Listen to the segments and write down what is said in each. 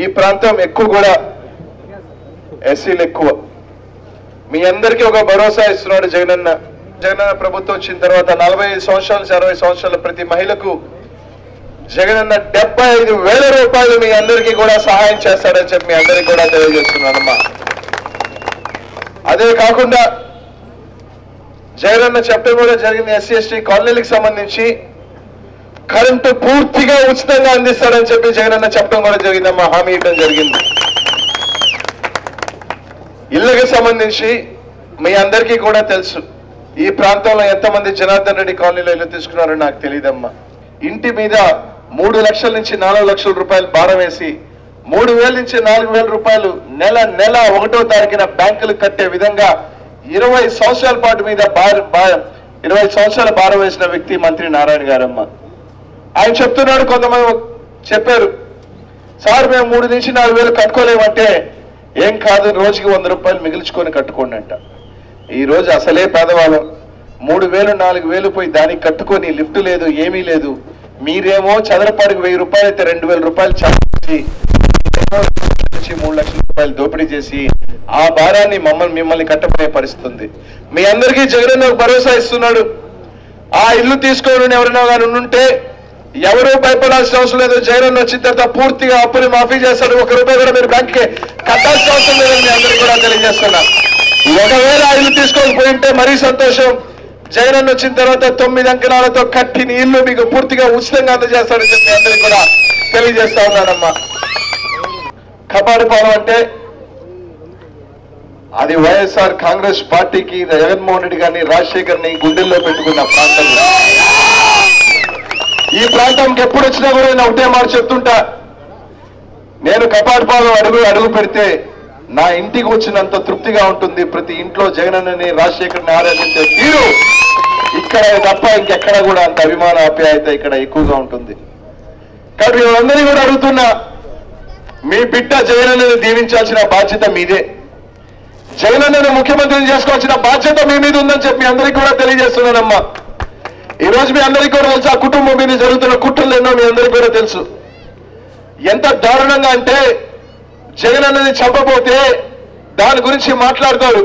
ఈ ప్రాంతం ఎక్కువ కూడా ఎస్సీలు ఎక్కువ. మీ అందరికీ ఒక భరోసా ఇస్తున్నాడు జగనన్న. జగనన్న ప్రభుత్వం వచ్చిన తర్వాత నలభై ఐదు సంవత్సరాల నుంచి అరవై సంవత్సరాల ప్రతి మహిళకు జగనన్న డెబ్బై ఐదు వేల రూపాయలు మీ అందరికీ కూడా సహాయం చేస్తాడని చెప్పి మీ అందరికీ కూడా తెలియజేస్తున్నానమ్మా. అదే కాకుండా జగనన్న చెప్పడం కూడా జరిగింది ఎస్సీ ఎస్టీ కాలనీలకు సంబంధించి. కరెంటు పూర్తిగా ఉచితంగా అందిస్తాడని చెప్పి జగనన్న చెప్పడం కూడా జరిగిందమ్మా హామీ ఇవ్వడం జరిగింది. ఇళ్ళకి సంబంధించి మీ అందరికీ కూడా తెలుసు ఈ ప్రాంతంలో ఎంతమంది జనార్దన్ రెడ్డి కాలనీలో ఇల్లు తీసుకున్నారో నాకు తెలియదమ్మా. ఇంటి మీద మూడు లక్షల నుంచి నాలుగు లక్షల రూపాయలు భారం వేసి మూడు వేల నుంచి నాలుగు వేల రూపాయలు నెల నెల ఒకటో తారీఖున బ్యాంకులు కట్టే విధంగా ఇరవై సంవత్సరాల పాటు మీద భార- ఇరవై సంవత్సరాల భారం వేసిన వ్యక్తి మంత్రి నారాయణ గారమ్మ. ఆయన చెప్తున్నాడు కొంతమంది చెప్పారు. సార్ మేము మూడు నుంచి నాలుగు వేలు కట్టుకోలేమంటే ఏం కాదు రోజుకి వంద రూపాయలు మిగిల్చుకొని కట్టుకోండి అంట. ఈరోజు అసలే పేదవాళ్ళం. మూడు వేలు నాలుగు వేలు పోయి దానికి కట్టుకొని లిఫ్ట్ లేదు ఏమీ లేదు. మీరేమో చదరపాడికి వెయ్యి రూపాయలు అయితే రెండు వేల రూపాయలు చేసి మూడు లక్షల రూపాయలు దోపిడీ చేసి ఆ భారాన్ని మమ్మల్ని మిమ్మల్ని కట్టబోయే పరిస్థితుంది. మీ అందరికీ జగన్ భరోసా ఇస్తున్నాడు. ఆ ఇల్లు తీసుకోవాలని ఎవరైనా కానీ ఉంటే ఎవరు భయపడాల్సిన అవసరం లేదు. జగన్ వచ్చిన తర్వాత పూర్తిగా అప్పుని మాఫీ చేస్తాడు. ఒక రూపాయి కూడా మీరు బ్యాంక్కి కట్టాల్సిన అవసరం లేదని మీ అందరికీ కూడా తెలియజేస్తున్నా. ఒకవేళ ఇల్లు తీసుకోకపోయి మరీ సంతోషం. జగన్ వచ్చిన తర్వాత తొమ్మిది అంకణాలతో కట్టిన ఇల్లు మీకు పూర్తిగా ఉచితంగా అందజేస్తాడని చెప్పి మీ అందరికీ కూడా తెలియజేస్తా ఉన్నానమ్మా. కపాడిపాలెం అంటే అది వైఎస్ఆర్ కాంగ్రెస్ పార్టీకి జగన్మోహన్ రెడ్డి గారిని రాజశేఖర్ని గుండెల్లో పెట్టుకున్న ప్రాంతంలో ఈ ప్రాంతంకి ఎప్పుడు వచ్చినా కూడా నేను ఒకటే మాట చెప్తుంటా. నేను కపాడిపాలెం అడుగు అడుగు పెడితే నా ఇంటికి వచ్చినంత తృప్తిగా ఉంటుంది. ప్రతి ఇంట్లో జగనన్నని రాజశేఖర్ని ఆరాధించే తీరు ఇక్కడ తప్ప ఇంకెక్కడ కూడా అంత అభిమాన ఆప్యాయత ఇక్కడ ఎక్కువగా ఉంటుంది. కాబట్టి వీళ్ళందరినీ కూడా అడుగుతున్నా మీ బిడ్డ జగనన్నని దీవించాల్సిన బాధ్యత మీదే. జగనన్నని ముఖ్యమంత్రిని చేసుకోవాల్సిన బాధ్యత మీ మీద ఉందని చెప్పి అందరికీ కూడా తెలియజేస్తున్నానమ్మా. ఈ రోజు మీ అందరికీ కూడా తెలుసు ఆ కుటుంబం మీద జరుగుతున్న కుట్రలు ఎన్నో మీ అందరికీ కూడా తెలుసు. ఎంత దారుణంగా అంటే జగనన్నని చంపబోతే దాని గురించి మాట్లాడతారు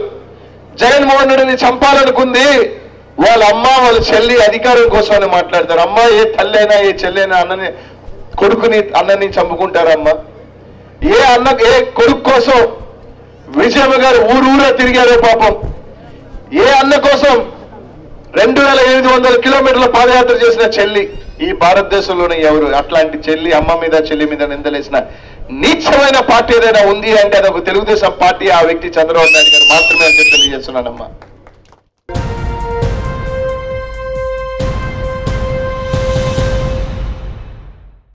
జగన్మోహన్ రెడ్డిని చంపాలనుకుంది వాళ్ళ అమ్మ వాళ్ళ చెల్లి అధికారం కోసం అని మాట్లాడతారు. అమ్మ ఏ తల్లి అయినా ఏ చెల్లి అయినా అన్నని కొడుకుని అన్నని చంపుకుంటారమ్మ. ఏ అన్న ఏ కొడుకు కోసం విజయమ్మ గారు ఊరూరా తిరిగారో పాపం. ఏ అన్న కోసం రెండు వేల ఎనిమిది వందల కిలోమీటర్ల పాదయాత్ర చేసిన చెల్లి ఈ భారతదేశంలోనే ఎవరు? అట్లాంటి చెల్లి అమ్మ మీద చెల్లి మీద నిందలేసిన నీచమైన పార్టీ ఏదైనా ఉంది అంటే అదొక తెలుగుదేశం పార్టీ. ఆ వ్యక్తి చంద్రబాబు నాయుడు గారు మాత్రమే అని చెప్పి తెలియజేస్తున్నానమ్మా.